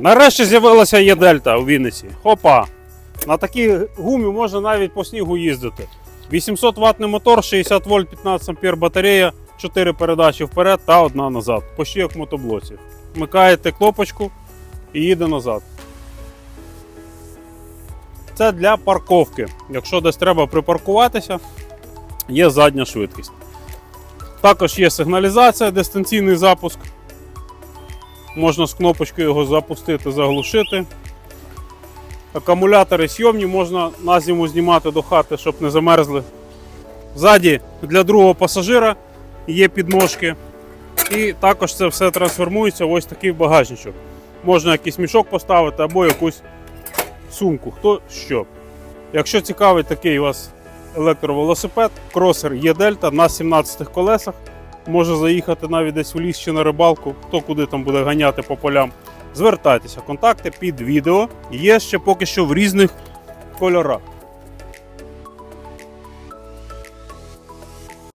Нарешті з'явилася є дельта у Вінниці. Хопа! На такій гумі можна навіть по снігу їздити. 800 ваттний мотор, 60 вольт, 15 ампер батарея, 4 передачі вперед та одна назад. Почти як в мотоблоці. Вмикаєте кнопочку і їде назад. Це для парковки. Якщо десь треба припаркуватися, є задня швидкість. Також є сигналізація, дистанційний запуск. Можна з кнопочки його запустити, заглушити. Акумулятори сйомні, можна на зиму знімати до хати, щоб не замерзли. Ззаді для другого пасажира є підножки. І також це все трансформується в ось такий багажничок. Можна якийсь мішок поставити або якусь сумку, хто що. Якщо цікавий такий у вас електровелосипед, кросер є дельта на 17 колесах. Може заїхати навіть десь в ліс чи на рибалку, хто куди там буде ганяти по полям. Звертайтеся, контакти під відео. Є ще поки що в різних кольорах.